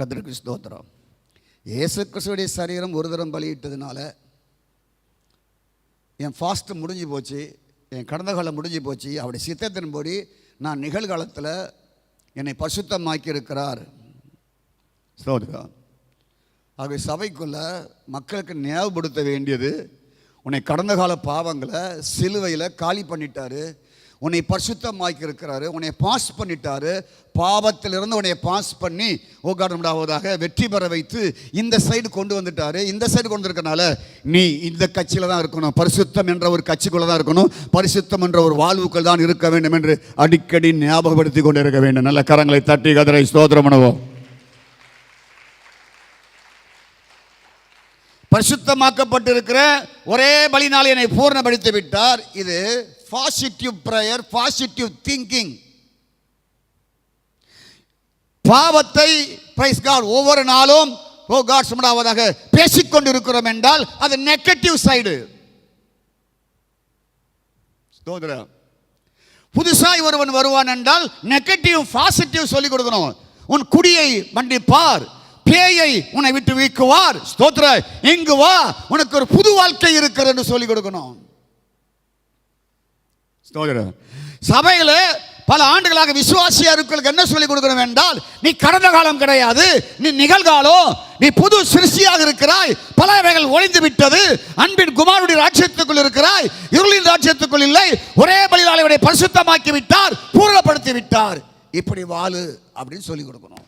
கத்திரிக்கு ஸ்தோத்திரம். இயேசு கிறிஸ்துடைய சரீரம் ஒரு தரம் பலியிட்டதுனால என் ஃபாஸ்ட்டு முடிஞ்சு போச்சு என் கடந்த காலம் முடிஞ்சு போச்சு அவருடைய சித்தத்தின்படி நான் நிகழ்காலத்தில் என்னை பரிசுத்தமாக்கி இருக்கிறார் ஸ்தோத்திரம். ஆகவே சபைக்குள்ள மக்களுக்கு ஞாபகப்படுத்த வேண்டியது உன்னை கடந்த கால பாவங்களை சிலுவையில் காலி பண்ணிட்டாரு உன்னை பரிசுத்தமாக்கி இருக்கிறாரு உன்னை பாஸ் பண்ணிட்டாரு பாவத்திலிருந்து உன்னை பாஸ் பண்ணி ஓகாடமுடாவதாக வெற்றி பெற வைத்து இந்த சைடு கொண்டு வந்துட்டாரு. இந்த சைடு கொண்டு இருக்கனால நீ இந்த கட்சியில் தான் இருக்கணும். பரிசுத்தம் என்ற ஒரு கட்சிக்குள்ளே தான் இருக்கணும். பரிசுத்தம் என்ற ஒரு வாழ்வுக்குள் தான் இருக்க வேண்டும் என்று அடிக்கடி ஞாபகப்படுத்தி கொண்டு இருக்க வேண்டும். நல்ல கரங்களை தட்டி கதரை ஸ்தோத்திரம் பண்ணுவோம். பரிசுத்தமாக்கப்பட்டிருக்கிற ஒரே பலினால் என்னை பூர்ணப்படுத்தி விட்டார் இது பாசிட்டிவ் ப்ரேயர் பாசிட்டிவ் திங்கிங் பாவத்தை பிரைஸ் காட் ஒவ்வொரு நாளும் ஓ காட் சுமடாவதாக பேசிக்கொண்டிருக்கிறோம் என்றால் அது நெகட்டிவ் சைடு புதுசாக புதுசாய் ஒருவன் வருவான் என்றால் நெகட்டிவ் பாசிட்டிவ் சொல்லிக் கொடுக்கணும். உன் குடியை மன்னிப்பார் பேயை உன்னை விட்டு வீக்குவார். ஸ்தோத்திர இங்கு வா உனக்கு ஒரு புது வாழ்க்கை இருக்கிறது என்று சொல்லிக் கொடுக்கணும். ஸ்தோத்திரம். சபையில் பல ஆண்டுகளாக விசுவாசியா இருக்கிறதுக்கு என்ன சொல்லிக் கொடுக்கணும் என்றால் நீ கடந்த காலம் கிடையாது நீ நிகழ்காலம் நீ புது சிருஷ்டியாக இருக்கிறாய் பலவைகள் ஒழிந்து விட்டது அன்பின் குமாருடைய ராஜ்யத்துக்குள் இருக்கிறாய் இருளின் ராஜ்யத்துக்குள் இல்லை ஒரே பலியாளை பரிசுத்தமாக்கி விட்டார் பூரணப்படுத்தி விட்டார். இப்படி வாழு அப்படின்னு சொல்லிக் கொடுக்கணும்.